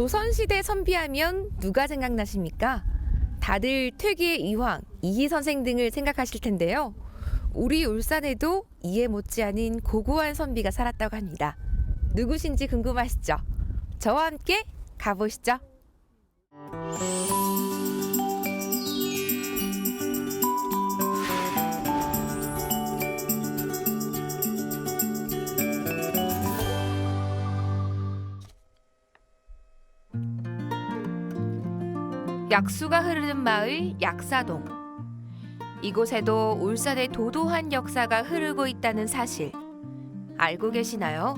조선시대 선비하면 누가 생각나십니까? 다들 퇴계의 이황, 이희 선생 등을 생각하실 텐데요. 우리 울산에도 이에 못지않은 고고한 선비가 살았다고 합니다. 누구신지 궁금하시죠? 저와 함께 가보시죠. 약수가 흐르는 마을 약사동. 이곳에도 울산의 도도한 역사가 흐르고 있다는 사실 알고 계시나요?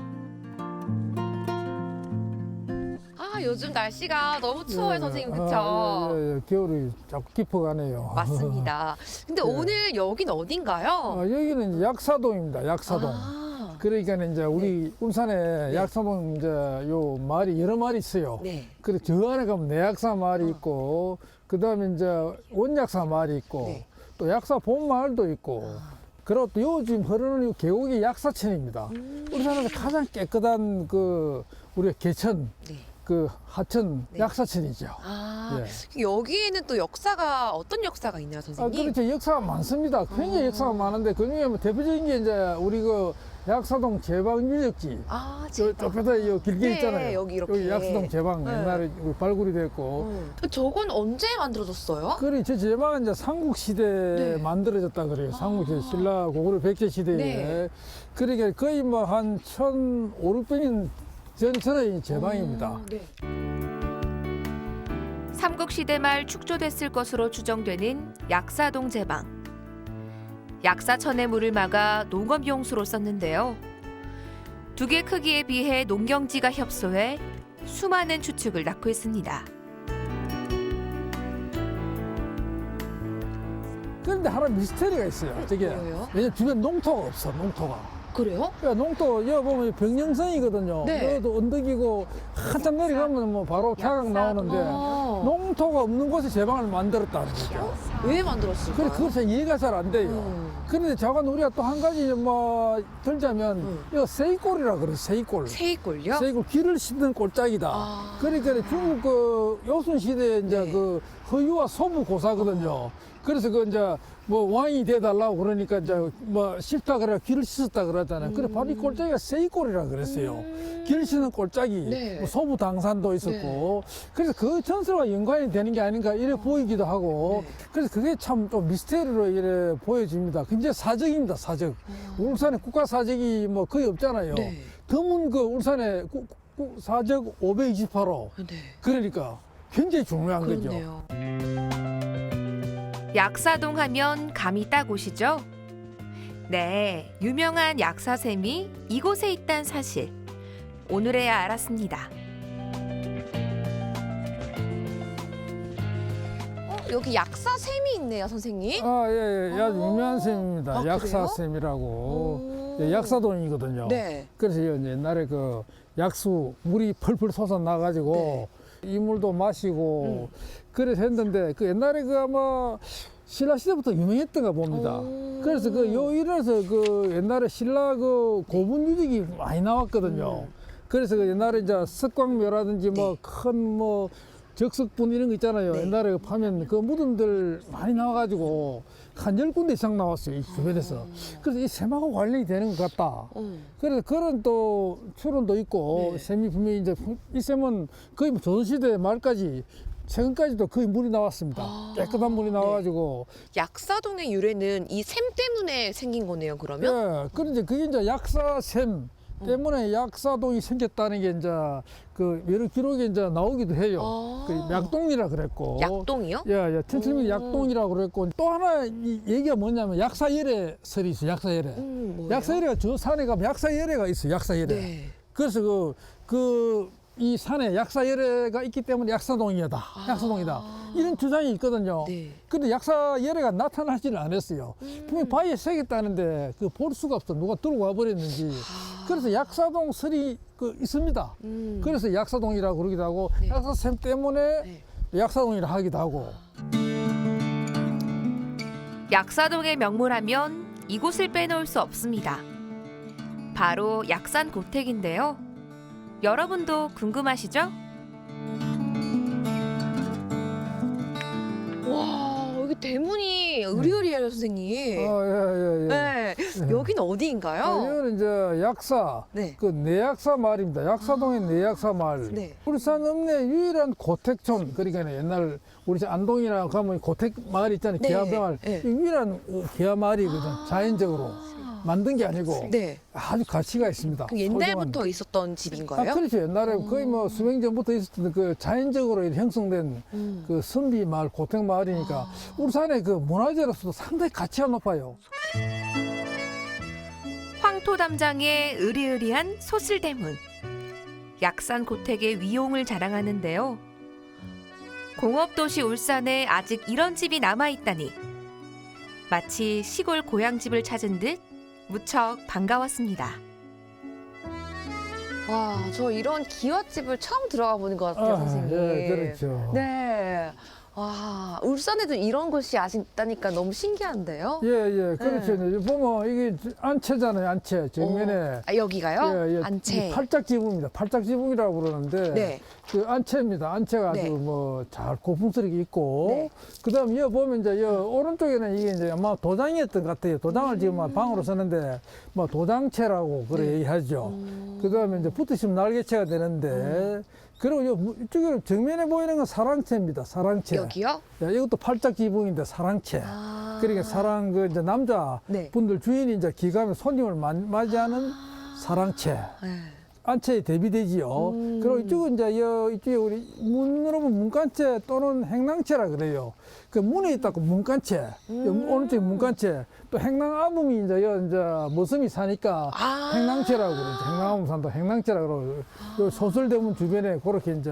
아 요즘 날씨가 너무 추워요 예, 선생님 아, 그쵸? 예, 예, 예. 겨울이 자꾸 깊어가네요. 맞습니다. 근데 예. 오늘 여긴 어딘가요? 아, 여기는 약사동입니다. 약사동. 아, 그러니까 이제 우리 울산에 네. 약사동 이제 요 마을이 여러 마을이 있어요. 네. 그래 저 안에 가면 내약사 마을이 있고 그다음에 이제 원약사 마을이 있고 네. 또 약사 본 마을도 있고 아. 그리고 또 요즘 흐르는 이 계곡이 약사천입니다. 음. 울산에서 가장 깨끗한 그 우리 개천 네. 그 하천 네. 약사천이죠. 아 예. 여기에는 또 역사가 어떤 역사가 있나요 아, 선생님? 그렇죠. 역사가 많습니다. 굉장히 아. 역사가 많은데 그 중에 뭐 대표적인 게 이제 우리 그 약사동 제방 유적지. 아 저 제가. 옆에다 요 길게 네, 있잖아요. 여기 이렇게. 약사동 제방 네. 옛날에 그 발굴이 됐고. 음. 저건 언제 만들어졌어요? 그래 저 제방은 이제 삼국 시대에 네. 만들어졌다 그래요. 삼국 시대 아. 신라 고구려 백제 시대에. 네. 그러니까 거의 뭐한 1,500년 전전의 제방입니다. 음, 네. 삼국시대 말 축조됐을 것으로 추정되는 약사동 제방. 약사천의 물을 막아 농업용수로 썼는데요. 두 개 크기에 비해 농경지가 협소해 수많은 추측을 낳고 있습니다. 그런데 하나 미스터리가 있어요. 저게 뭐예요? 왜냐면 주변 농토가 없어. 농토가. 그래요? 그러니까 농토 여기 보면 병영선이거든요. 네. 여기도 언덕이고 한참 내려가면 뭐 바로 태강 나오는데 아. 농토가 없는 곳에 제방을 만들었다는 거죠. 왜 만들었을까요? 그래 그것이 이해가 잘 안 돼요. 음. 그런데 저건 우리가 또 한 가지 뭐 들자면 음. 이거 세이골이라 그래 세이골. 세이골요? 세이골 길을 씻는 골짜기다. 아. 그러니까 중국 그 요순 시대에 이제 네. 그 허유와 소부 고사거든요. 그래서 그 이제 뭐 왕이 돼달라고 그러니까 이제 뭐 싫다 그래 길을 씻었다 그러잖아요. 그래 바로 이 골짜기가 세이골이라 그랬어요. 음. 길 씻는 골짜기, 네. 뭐 소부 당산도 있었고, 그래서 그 전설과 연관이 되는 게 아닌가 이래 보이기도 하고, 네. 그래서 그게 참 좀 미스테리로 이래 보여집니다. 굉장히 사적입니다, 사적. 울산에 국가 사적이 뭐 거의 없잖아요. 음. 네. 드문 그 울산에 구- 구- 사적 528호. 네. 그러니까 굉장히 중요한 거죠. 그렇네요. 약사동 하면 감이 딱 오시죠? 네, 유명한 약사샘이 이곳에 있다는 사실. 오늘에야 알았습니다. 어, 여기 약사 샘이 있네요, 선생님. 아, 예, 예. 아주 아. 유명한 샘입니다. 아, 그래요? 약사샘이라고. 오. 예, 약사동이거든요. 네. 그래서 이제 옛날에 그 약수 물이 펄펄 솟아나가지고 이 물도 마시고 음. 그래서 했는데 그 옛날에 그 아마 신라 시대부터 유명했던가 봅니다. 오. 그래서 그 요 이래서 그 옛날에 신라 그 고분 유적이 많이 나왔거든요. 음. 그래서 그 옛날에 이제 석광묘라든지 뭐 큰뭐 적석분 이런 거 있잖아요. 네. 옛날에 그 파면 그 무덤들 많이 나와가지고 한 열 군데 이상 나왔어요. 이 주변에서. 그래서 이 샘하고 관련이 되는 것 같다. 음. 그래서 그런 또 추론도 있고 네. 샘이 분명히 이제 이 샘은 거의 뭐 조선시대 말까지 최근까지도 거의 물이 나왔습니다. 아, 깨끗한 물이 나와가지고 약사동의 유래는 이 샘 때문에 생긴 거네요, 그러면? 예, 그런데 그게 이제 약사샘 때문에 약사동이 생겼다는 게 이제 그 여러 기록에 이제 나오기도 해요. 아. 그 약동이라 그랬고. 약동이요? 예, 예, 천칠미 음. 약동이라고 그랬고 또 하나 이 얘기가 뭐냐면 약사열애 설이 있어요. 약사열애. 음? 약사열애가 저 산에 가면 약사열애가 있어요. 약사열애. 네. 그래서 그, 그, 이 산에 약사열애가 있기 때문에 약사동이다. 아. 약사동이다. 이런 주장이 있거든요. 네. 근데 약사열애가 나타나지는 않았어요. 음. 분명히 바위에 새겼다는데 그 볼 수가 없어. 누가 들고 와버렸는지. 아. 그래서 약사동 설이 그 있습니다. 음. 그래서 약사동이라고 그러기도 하고 네. 약사샘 때문에 네. 약사동이라 하기도 하고. 약사동의 명물하면 이곳을 빼놓을 수 없습니다. 바로 약산 고택인데요. 여러분도 궁금하시죠? 와 여기 대문이 네. 의리의리해요 선생님. 어, 예, 예, 예. 네. 예. 아, 여기는 어디인가요? 이거는 이제 약사, 네. 그 내약사 마을입니다. 약사동의 아, 내약사 마을. 네. 울산 읍내 유일한 고택촌, 그러니까 옛날 우리 안동이나 가면 고택 마을 있잖아요. 네. 기아 마을. 네. 유일한 기아 마을이거든, 자연적으로. 만든 게 아니고 네. 아주 가치가 있습니다. 그 옛날부터 있었던 집인가요? 아, 그렇죠. 옛날에 거의 뭐 수백 전부터 있었던 그 자연적으로 형성된 음. 그 선비 마을, 고택 마을이니까 울산의 그 문화재로서도 상당히 가치가 높아요. 황토담장의 으리으리한 소슬대문. 약산 고택의 위용을 자랑하는데요. 공업도시 울산에 아직 이런 집이 남아있다니. 마치 시골 고향집을 찾은 듯 무척 반가웠습니다. 와, 저 이런 기와집을 처음 들어가 보는 것 같아요, 선생님. 예, 그렇죠. 네. 와, 울산에도 이런 곳이 아직 있다니까 너무 신기한데요? 예, 예, 그렇죠. 네. 이제 보면 이게 안채잖아요, 안채. 정면에. 어, 아, 여기가요? 예, 예. 안채. 이 팔짝지붕입니다. 팔짝지붕이라고 그러는데. 네. 그 안채입니다. 안채가 네. 아주 뭐잘 고풍스럽게 있고. 네. 그 다음 여 보면 이제 여 오른쪽에는 이게 이제 아마 도장이었던 것 같아요. 도장을 지금 막 방으로 쓰는데 뭐 도장채라고 그래 음. 네. 얘기하죠. 음. 그 다음에 이제 붙으시면 날개채가 되는데. 그리고 요 무- 이쪽에 정면에 보이는 건 사랑채입니다. 사랑채. 여기요? 야, 이것도 팔짝 지붕인데 사랑채. 아. 그러니까 사랑 그 이제 남자 네. 분들 주인이 이제 기가면 손님을 마- 맞이하는 사랑채. 네. 안채에 대비되지요. 음. 그리고 이쪽은 이제 여 이쪽에 우리 문으로 보면 문간채 또는 행랑채라 그래요. 그 문에 있다고 문간채, 음. 요 오른쪽에 문간채, 또 행랑아범이 이제 여 이제 머슴이 사니까 아. 행랑채라고 그러죠. 행랑아범 산다 행랑채라 그러고 요 소설대문 주변에 그렇게 이제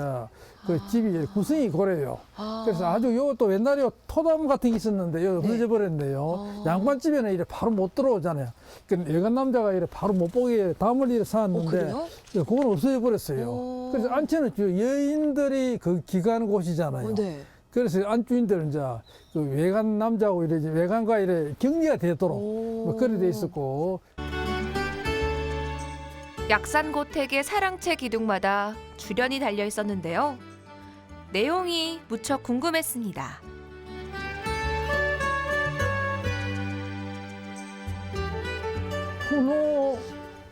그 집이 구성이 그래요. 아. 그래서 아주 요또 옛날에 요 토담 같은 게 있었는데 요 네. 없어져 버렸네요. 아. 양반집에는 이래 바로 못 들어오잖아요. 그 여간 남자가 이래 바로 못 보게 담을 이래 어, 쌓았는데? 예, 그건 없어져 버렸어요. 오. 그래서 안채는 주 여인들이 그 기가하는 곳이잖아요. 어, 네. 그래서 안주인들은 이제 그 외간 남자하고 이래 외간과 이래 격리가 되도록 오. 뭐 그래 돼 있었고 약산 고택의 사랑채 기둥마다 주련이 달려 있었는데요. 내용이 무척 궁금했습니다. 훈호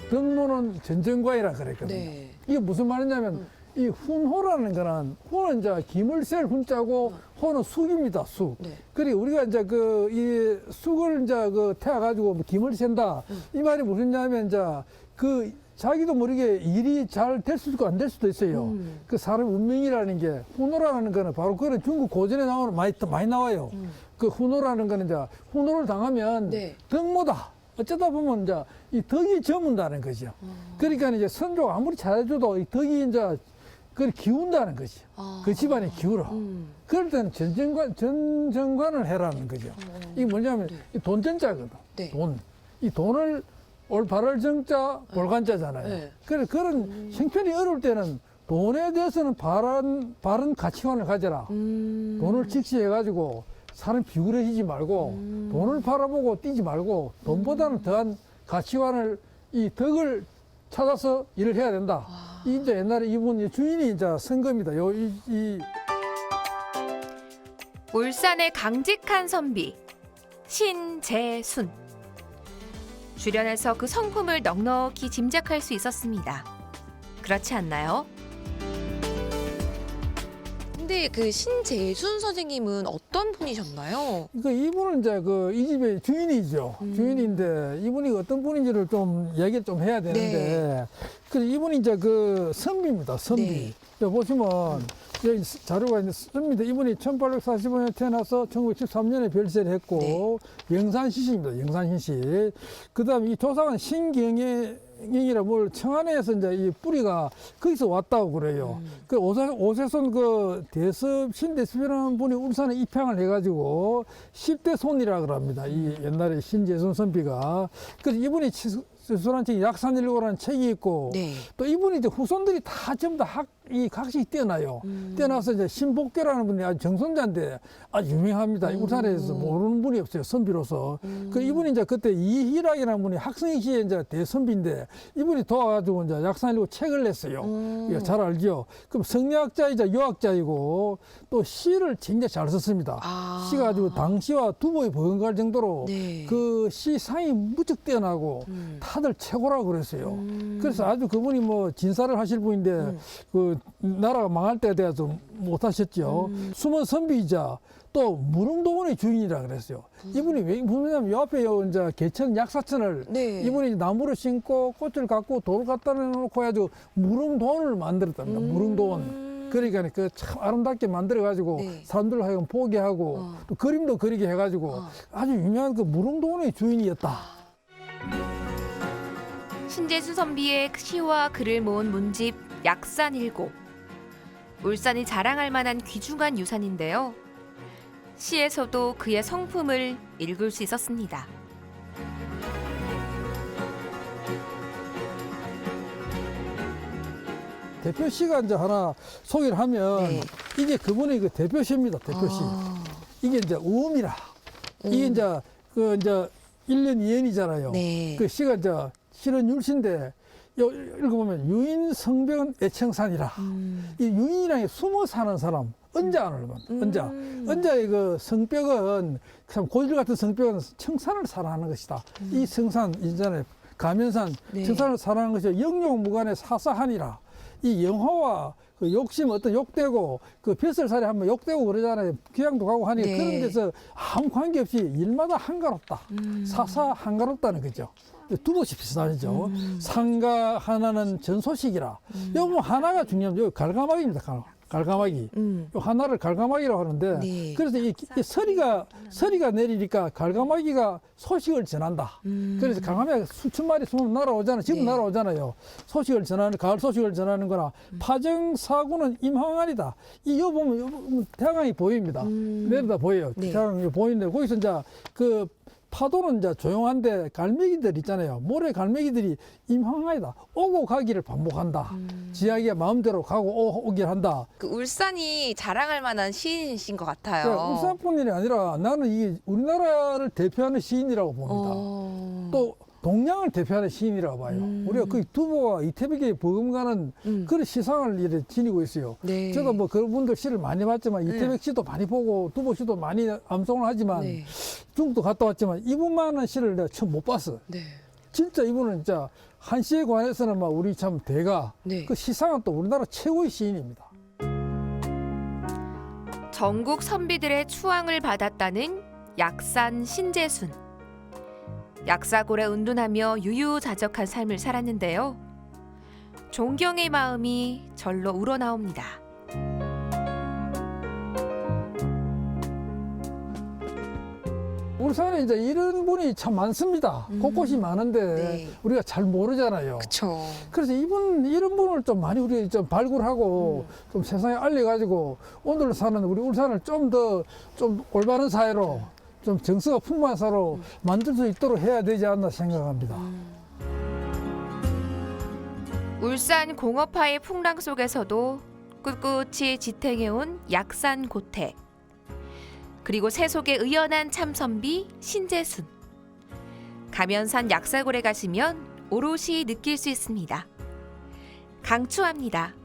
등로는 전쟁과이라 그랬거든요. 네. 이게 무슨 말이냐면 이 훈호라는 거는 호는 이제 김을 셀 훈자고 호는 숙입니다. 숙. 네. 그리고 우리가 이제 그 이 숙을 이제 그 태워 가지고 뭐 김을 샌다. 이 말이 무슨냐면 이제 그 자기도 모르게 일이 잘 될 수도 있고 안 될 수도 있어요. 음. 그 사람 운명이라는 게 훈호라는 거는 바로 그런 중국 고전에 나오는 많이 많이 나와요. 그 훈호라는 거는 이제 훈호를 당하면 네. 덕모다. 어쩌다 보면 이제 이 덕이 저문다는 거죠. 그러니까 이제 선조가 아무리 잘해줘도 이 덕이 이제 그걸 기운다는 거죠. 아. 그 집안이 기울어. 음. 그럴 때는 전정관, 전정관을 해라는 거죠. 이게 뭐냐면 이 돈전자거든. 네. 돈. 이 돈을 올바를 정자, 볼간자잖아요. 네. 그래, 그런 형편이 어려울 때는 돈에 대해서는 바른, 바른 가치관을 가져라. 음. 돈을 직시해가지고 사람 비굴해지지 말고 음. 돈을 바라보고 뛰지 말고 돈보다는 더한 가치관을 이 덕을 찾아서 일을 해야 된다. 아. 이 이제 옛날에 이분 이 주인이 이제 쓴 겁니다. 요, 이, 이 울산의 강직한 선비 신재순. 주련에서 그 성품을 넉넉히 짐작할 수 있었습니다. 그렇지 않나요? 근데 그 신재순 선생님은 어떤 분이셨나요? 그 이분은 이제 그 이 집의 주인이죠. 음. 주인인데 이분이 어떤 분인지를 좀 얘기 좀 해야 되는데 그 이분이 이제 그 선비입니다. 선비. 네. 여기 보시면 여기 자료가 있는데 선비인데 이분이 1845년에 태어나서 1913년에 별세를 했고 영산시시입니다. 영산시시. 그다음에 이 조상은 신경 애이라 뭘 청안에서 이제 이 뿌리가 거기서 왔다고 그래요. 그 오세, 오세손 그 대섭 신대섭이라는 분이 울산에 입양을 해가지고 10대 손이라 그럽니다. 이 옛날에 신재순 선비가. 그래서 이분이 치- 술한 책이 약산일고라는 책이 있고 네. 또 이분이 이제 후손들이 다 전부 다 학, 이 각식이 뛰어나요. 음. 뛰어나서 이제 신복교라는 분이 아주 정선자인데 아주 유명합니다. 음. 울산에서 모르는 분이 없어요. 선비로서. 음. 그 이분이 이제 그때 이희락이라는 분이 학생 시에 이제 대선비인데 이분이 도와가지고 이제 약산일고 책을 냈어요. 음. 잘 알죠. 그럼 성리학자이자 유학자이고 또 시를 굉장히 잘 썼습니다. 아. 시가 가지고 당시와 두보에 버금갈 정도로 네. 그 시상이 무척 뛰어나고 음. 다들 최고라고 그랬어요. 음. 그래서 아주 그분이 뭐 진사를 하실 분인데 음. 그 나라가 망할 때에 대해서 못 하셨죠. 음. 숨은 선비이자 또 무릉도원의 주인이라 그랬어요. 음. 이분이 왜 뭐냐면 요 앞에 요 이제 개천 약사천을 네. 이분이 나무를 심고 꽃을 갖고 돌을 갖다 놓고 해가지고 무릉도원을 만들었답니다. 음. 무릉도원. 그러니까 그 참 아름답게 만들어 가지고 네. 사람들 하여금 보게 하고 어. 또 그림도 그리게 해가지고 어. 아주 유명한 그 무릉도원의 주인이었다. 신재수 선비의 시와 글을 모은 문집 약산일고. 울산이 자랑할 만한 귀중한 유산인데요. 시에서도 그의 성품을 읽을 수 있었습니다. 대표 시가 이제 하나 소개를 하면 네. 이게 그분의 그 대표 시입니다. 대표 시. 아. 이게 이제 우음이라. 이게 음. 이제 그 이제 일년이연이잖아요 네. 그 시가 이제 실은 요 읽어보면 유인 성병은 애청산이라. 음. 이 유인이라는 게 숨어 사는 사람, 언자를 말 음. 언자. 언자의 그 성벽은 참 고질 같은 성벽은 청산을 사랑하는 것이다. 이 성산 이전에 가면산 음. 네. 청산을 사랑하는 것이 영용무관의 사사하니라. 이 영화와 그 욕심 어떤 욕되고 그 벼슬살이 한번 욕되고 그러잖아요. 귀향도 가고 하니 네. 그런 데서 아무 관계 없이 일마다 한가롭다. 음. 사사 한가롭다는 거죠. 두봇이 비슷하죠. 음. 상가 하나는 전소식이라. 여기 뭐 하나가 중요합니다. 여기 갈가마기입니다. 갈- 갈가마기. 음. 요 하나를 갈가마기라고 하는데 네. 그래서 이, 이 서리가 서리가 내리니까 갈가마기가 소식을 전한다. 음. 그래서 강하면 수천 마리 숨으면 날아오잖아요. 지금 네. 날아오잖아요. 소식을 전하는 가을 소식을 전하는 거나 음. 파정 사고는. 이요 보면 요 보면 태양이 보입니다. 음. 내려다 보여요. 네. 태양이 보이는데 거기서 이제 그 파도는 이제 조용한데 갈매기들 있잖아요. 모래 갈매기들이 임항아이다. 오고 가기를 반복한다. 음. 지하기가 마음대로 가고 오, 오길 한다. 그 울산이 자랑할 만한 시인이신 것 같아요. 그러니까 울산뿐만이 아니라 나는 이게 우리나라를 대표하는 시인이라고 봅니다. 어. 또 동양을 대표하는 시인이라고 봐요. 음. 우리가 그 두보와 이태백의 버금가는 음. 그런 시상을 이렇게 지니고 있어요. 네. 저도 뭐 그분들 시를 많이 봤지만 네. 이태백 시도 많이 보고 두보 시도 많이 암송을 하지만 네. 중국도 갔다 왔지만 이분만한 시를 내가 처음 못 봤어. 네. 진짜 이분은 진짜 한 시에 관해서는 막 우리 참 대가 네. 그 시상은 또 우리나라 최고의 시인입니다. 전국 선비들의 추앙을 받았다는 약산 신재순. 약사골에 은둔하며 유유자적한 삶을 살았는데요. 존경의 마음이 절로 우러나옵니다. 울산에 이제 이런 분이 참 많습니다. 음. 곳곳이 많은데 네. 우리가 잘 모르잖아요. 그쵸. 그래서 이분 이런 분을 좀 많이 우리 좀 발굴하고 음. 좀 세상에 알려가지고 오늘 사는 우리 울산을 좀 더 좀 올바른 사회로 좀 정서가 풍부한 사회로 음. 만들 수 있도록 해야 되지 않나 생각합니다. 울산 공업화의 풍랑 속에서도 꿋꿋이 지탱해온 약산 고택. 그리고 세속의 의연한 참선비 신재순. 가면산 약사골에 가시면 오롯이 느낄 수 있습니다. 강추합니다.